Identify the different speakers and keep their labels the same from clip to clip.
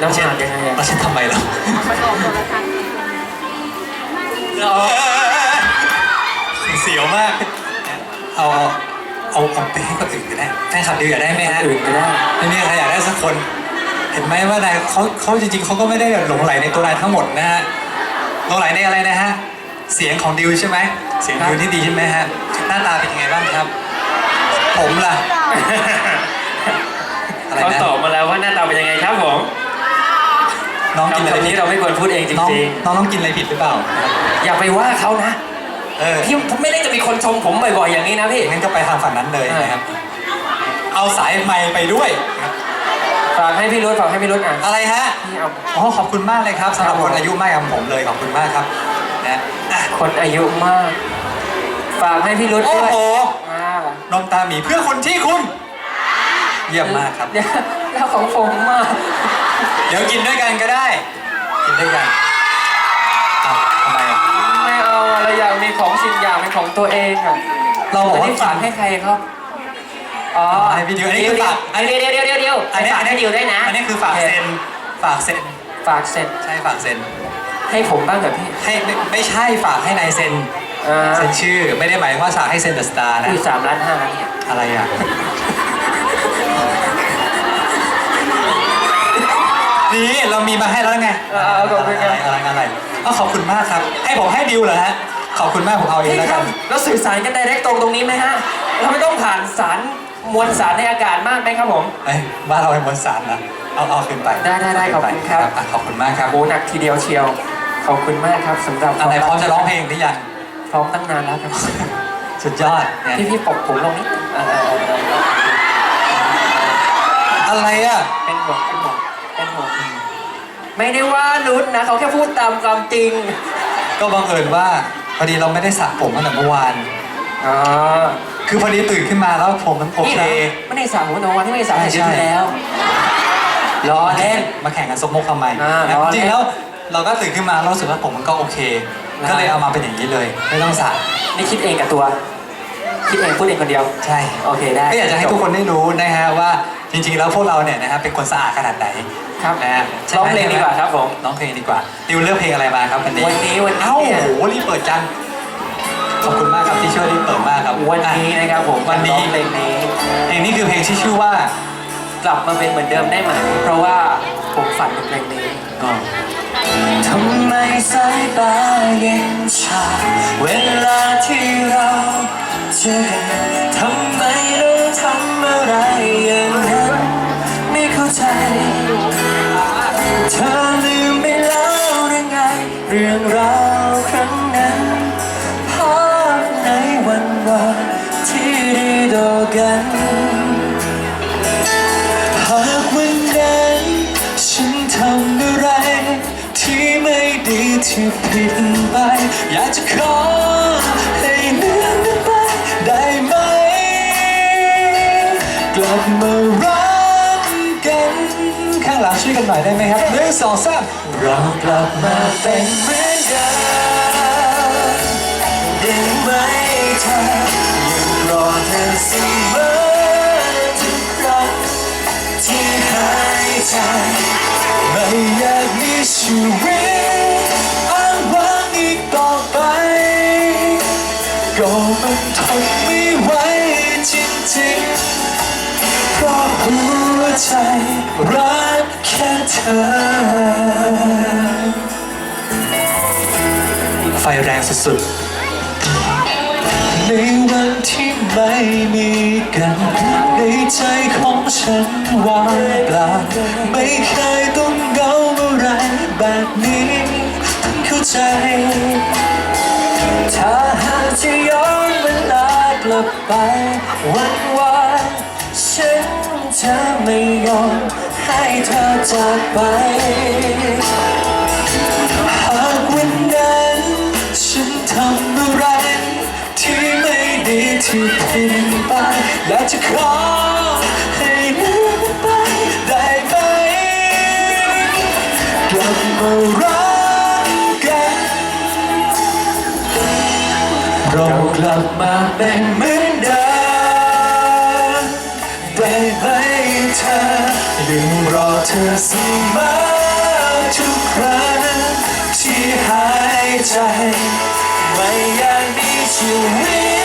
Speaker 1: น้ำหนักยังไงอะ
Speaker 2: เราจะทำไมล่ะ
Speaker 3: มันออกโทรทัศน์
Speaker 2: เสียวมากเอาเอาเอาเอาไปให้คนอื่นก็ได้แฟนคลับดิวอยากได้ไหมฮะ
Speaker 1: อื่นก็ได้
Speaker 2: ไม่มีใครอยากได้สักคน เห็นไหมว่านายเขาเขาจริงๆเขาก็ไม่ได้หลงไหลในตัวนายทั้งหมดนะฮะหลงไหลในอะไรนะฮะเสียงของดิวใช่ไหมเสียงดิวที่ดีใช่ไหมฮะหน้าตาเป็นยังไงบ้างครับ ผมล่ะอะไร
Speaker 1: เขา
Speaker 2: นะ
Speaker 1: ตอบมาแล้วว่าหน้าตาเป็นยังไงครับผม
Speaker 2: น้องกินอะไร
Speaker 1: คำ
Speaker 2: ผิ
Speaker 1: นี้
Speaker 2: ด
Speaker 1: เราไม่ควรพูดเองจ
Speaker 2: น้อง
Speaker 1: ริง
Speaker 2: น้องต้องกินอะไรผิดหรือเปล่า
Speaker 1: ๆ อย่าไปว่าเขานะ
Speaker 2: เออ
Speaker 1: พี่ผมไม่ได้จะมีคนชมผมบ่อยๆอย่างนี้นะพี่
Speaker 2: งั้นก็ไปทางฝั่งนั้นเลยนะครับ เอาสายไมค์ไปด้วยครับ
Speaker 1: ฝากให้พี่รุ้ฝากให้พี่รุ้อะ
Speaker 2: อะไรฮะ
Speaker 1: พี่เอา
Speaker 2: อ๋อขอบคุณมากเลยครับสำหรับคนอายุมากอย่างผมเลยขอบคุณมากครับนะอะ
Speaker 1: คนอายุมาก ฝากให้พี่รุ้
Speaker 2: โอ้
Speaker 1: ด้วย
Speaker 2: โห
Speaker 1: อ่าน
Speaker 2: มตาหมีเพื่อคนที่คุณ เยี่ยมมากครับ
Speaker 1: เดี๋ยวแล้วของผมมาก
Speaker 2: เดี๋ยวกินด้วยกันก็ได้ กินด้วยกันอ้าวทำไมอะ
Speaker 1: ไม่เอาอะไรอย่างมีของสิ่งอย่างเป็นของตัวเองอะ
Speaker 2: เราบอกว่า
Speaker 1: นนี้ฝากให้ใครครับ อ๋อ
Speaker 2: ให้พี่ดิวอันนี้คือฝาก
Speaker 1: เดี๋ยวเดี๋ยวเดี๋ยวเดี๋ยวเดี๋ยว
Speaker 2: อันนี้
Speaker 1: ฝากให้ดิวด้วยนะ
Speaker 2: อันนี้คือฝากเซ็นฝากเซ็น
Speaker 1: ฝากเซ็น
Speaker 2: ใช่ฝากเซ็น
Speaker 1: ให้ผมบ้างเถอะพี่
Speaker 2: ให้ไม่ไม่ใช่ฝากให้นายเซ็น
Speaker 1: อ่า
Speaker 2: เซ็นชื่อไม่ได้หมายว่าฝากให้เซ็นเดอะสตาร์นะ
Speaker 1: อุ้ยสามล้านห้าเนี่ย
Speaker 2: อะไรอะ นี่เรามีมาให้แล้วไง
Speaker 1: เออเอาขอบคุณค
Speaker 2: อะ
Speaker 1: รับ
Speaker 2: ไรอะไรอะไรอ๋อขอบคุณมากครับ ให้ผมให้ดิวเหรอฮะ ขอบคุณมากผมเอาเองแล้วกัน
Speaker 1: แล้วสื่อสารกันไดเรกตรงตรงนี้ไหมฮะเราไม่ต้องผ่านสารมวลสารในอากาศมากไหมครับผม
Speaker 2: เอ้ยบ้านเราเป็นบนสารนะเอาเอาขึ้นไป
Speaker 1: ได้ได้ได้
Speaker 2: ข
Speaker 1: อบคุณครับ
Speaker 2: อะขอบคุณมากครับ
Speaker 1: โอ้หนักทีเดียวเชียว ขอบคุณมากครับสำหรับ
Speaker 2: อะไรพร้อมจะร้องเพลงหรือยัง
Speaker 1: พร้อมตั้งนานแล้วครับ
Speaker 2: สุดยอดเนี่ย
Speaker 1: พี่พี่ปกผมลงนิดเออเออเอออะ
Speaker 2: ไรอะ
Speaker 1: เป็นห่วงเป็นห่วงเป็นห่วง ไม่ได้ว่านุชนะเขาแค่พูดตามความจริง
Speaker 2: ก็บังเอิญว่าพอดีเราไม่ได้สระผมตั้งแต่เมื่อวาน
Speaker 1: อ๋อ
Speaker 2: คือพอดีตื่นขึ้นมาแล้วผมมันโอ
Speaker 1: นี่
Speaker 2: เค
Speaker 1: เหรอไม่ได้สั่งหัวนวันที่ไม่ได้สั่ง
Speaker 2: ใช่
Speaker 1: เดือนที่แล้วรอเล่น
Speaker 2: มาแข่งกันซกมกทำไม
Speaker 1: อ่า
Speaker 2: นะ
Speaker 1: ล้อเล่น
Speaker 2: จริงๆแล้วเราก็ตื่นขึ้นมาเรารู้สึกว่าผมมันก็โอเค
Speaker 1: อ่า
Speaker 2: ก็เลยเอามาเป็นอย่างนี้เลย ไม่ต้องสระ
Speaker 1: นี่คิดเองกับตัว คิดเองพูดเองคนเดียว
Speaker 2: ใช่
Speaker 1: โอเคได้
Speaker 2: ก็อยากจะให้ทุกคนได้รู้นะฮะว่าจริงๆแล้วพวกเราเนี่ยนะฮะเป็นคนสะอาดขนาดไหน
Speaker 1: ครับ
Speaker 2: นะฮะใช่
Speaker 1: ร้
Speaker 2: ไหม
Speaker 1: องเพลงดีกว่าครับผม
Speaker 2: ร้องเพลงดีกว่าดิวเลือกเพลงอะไรมาครับวันนี้
Speaker 1: วันนี้วันนี้
Speaker 2: เอ้า
Speaker 1: เนี่ย
Speaker 2: โหรีบเปิดจังขอบคุณมากครับที่ช่วยรีบเปิดมากครับ
Speaker 1: วันนี้นะครับผม
Speaker 2: วันนี้
Speaker 1: ร้องเพลงนี้
Speaker 2: เพลงนี้คือเพลงที่ชื่อว่า
Speaker 1: กลับมาเป็นเหมือนเดิมได้ไหมเพราะว่าผมฝันถึงเพลงนี้
Speaker 2: อ๋อ
Speaker 1: ทำไมสายตาเย็นชาเวลาที่เราเจอ เธอลืมไปแล้วหรือไง เรื่องราวครั้งนั้นภาพในวันวานที่ได้ดอกันหากวันนั้นฉันทำอะไร ที่ไม่ดีที่ผิดไปอยากจะขอให้เลื่อนไปได้ไหมกลับมารักา
Speaker 2: งหลังช่วยกันหน่อยได้ไหมครับหนึ่งสองสาม
Speaker 1: เรากลับมาเป็นเหมือนเดิมได้ไหมเธอยังรอเธอเสมอทุกครั้งที่หายใจ
Speaker 2: ไม่อยากมีชีวิตอ้างว้างอีกต่อไปก็มันทนไม่ไหวจริงๆ เพราะหัวใจรักแค่เธอ ไฟแรงสุดๆในวันที่ไม่มีกัน ในใจของฉันว่างเปล่าไม่เคยต้องเหงาอไรแบบนี้ถึงเข้าใจ
Speaker 1: ถ้าหากจะย้อนเวลากลับไปวันวาน นจะไม่ยอมให้เธอจากไป
Speaker 2: หากวันนั้นฉันทำอะไรที่ไม่ดีที่ผิดไปอยากจะขอให้ลืมไปได้ไหมกลับมารักกันเรากลับมาเป็นเหมือนเดิม ยังร
Speaker 1: รอเธอเสมอทุกครั้งที่หายใจ ไม่อยากมีชีวิต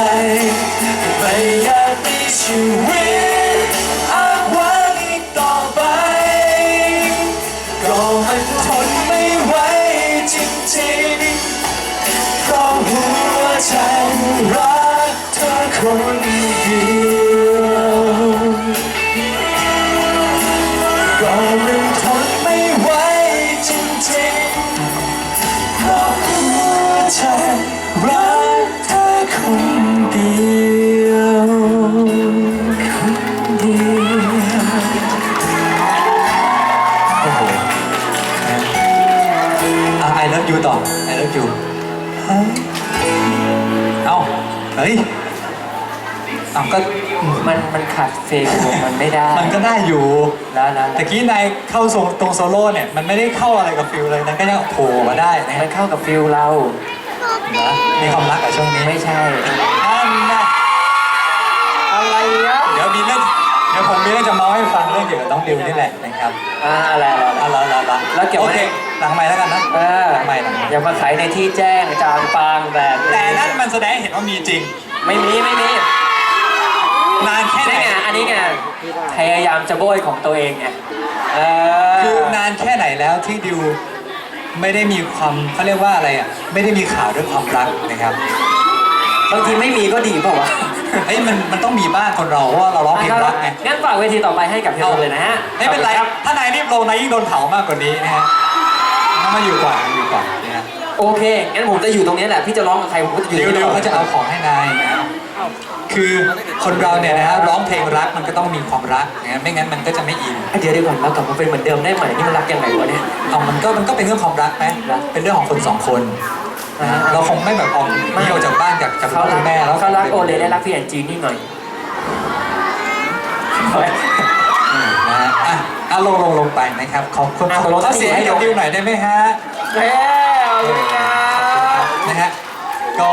Speaker 1: ใจไม่อยากมีชีวิตอ้างว้างอีกต่อไป ก็มันทนไม่ไหวจริงๆเพราะหัวใจรักเธอคน เอ้า
Speaker 2: เฮ้ยเอ้าก็
Speaker 3: มันมันขัดเพลงมันไม่ได้
Speaker 2: มันก็ได้อยู่
Speaker 3: แล้วแล้ว
Speaker 2: ตะกี้นายเข้าทรงตรงโซโล่เนี่ย มันไม่ได้เข้าอะไรกับฟิลเลยนะก็ยังโผล่มาได้นะ
Speaker 3: มั
Speaker 2: ฮะ
Speaker 3: นเข้ากับฟิลเรา
Speaker 2: นะมีความรักกับช่วงนี้
Speaker 3: ไม่ใช่
Speaker 2: อันนะ
Speaker 3: อะไรอะ
Speaker 2: เดี๋ยวมีเรื่องเดี๋ยวผมมีเรื่องจะเมาให้ฟังเรื่องเกี่ยวกับน้องดิวนี่แหละนะครับ
Speaker 3: อ่าอะไรอะไร
Speaker 2: อะรอรอรอ
Speaker 3: แล้วเกี่ยว
Speaker 2: โอ
Speaker 3: ไหม
Speaker 2: เค หลังไม้แล้วกันนะ
Speaker 3: เออ
Speaker 2: หลังไม้หลังไมค์
Speaker 3: อย่ามาขายในที่แจ้งจางปางแบบ
Speaker 2: แต่นั่นมันแสดงให้เห็นว่ามีจริง
Speaker 3: ไม่มีไม่มี
Speaker 2: นานแค่ไหน
Speaker 3: นี่ไงอันนี้ไงพยายามจะโบยของตัวเองไงเออ
Speaker 2: คือนานแค่ไหนแล้วที่ดิวไม่ได้มีความเขาเรียกว่าอะไรอะไม่ได้มีข่าวเรื่องความรักนะครับ
Speaker 3: บางทีไม่มีก็ดีเปล่าวะ
Speaker 2: เฮ้ยมันมันต้องมีบ้างคนเราเพราะว่าเราร้องเพลงรักไง
Speaker 3: งั้นฝากเวทีต่อไปให้กับพี่นนท์เลยนะฮะ
Speaker 2: ไม่เป็นไรครับถ้านายรีบลงนายยิ่งโดนเผามากกว่านี้นะฮะงั้น มาอยู่ก่อนอยู่ก่อนนะฮะ
Speaker 3: โอเค งั้นผมจะอยู่ตรงนี้แหละ พี่จะร้องกับใครผมก็จะอยู่
Speaker 2: เดี๋ยว
Speaker 3: ตรง
Speaker 2: เดี๋
Speaker 3: นี้
Speaker 2: ยวเขาจะเอาของให้นายนะคือคนเราเนี่ยนะฮะร้องเพลงรักมันก็ต้องมีความรักนะไม่งั้นมันก็จะไม่อิน
Speaker 3: อะเดี๋ยวเดี๋ยวก่อนเรากลับมาเป็นเหมือนเดิมได้ไหมนี่มันรักยังไงวะเนี่ย
Speaker 2: เอามันก็มันก็เป็นเรื่องความรักไหม
Speaker 3: รัก
Speaker 2: เป็นเรื่องของคนสองคนนะฮะเราคงไม่แบบออกหนีออกจากบ้านจากจาก
Speaker 3: เขา
Speaker 2: พ่อ
Speaker 3: รัก
Speaker 2: แม่แล้ว
Speaker 3: เขารักโอเลและรักพี่แอนจีนี่หน่อย
Speaker 2: อืมนะฮะ อะลงลงลงไปนะครับ ขอบคุณขอ่บลงสัเสียงให้กับดิวหน่อยได้ไหมฮะ
Speaker 3: เฮ้ยเอาเลยนะ นะฮะก็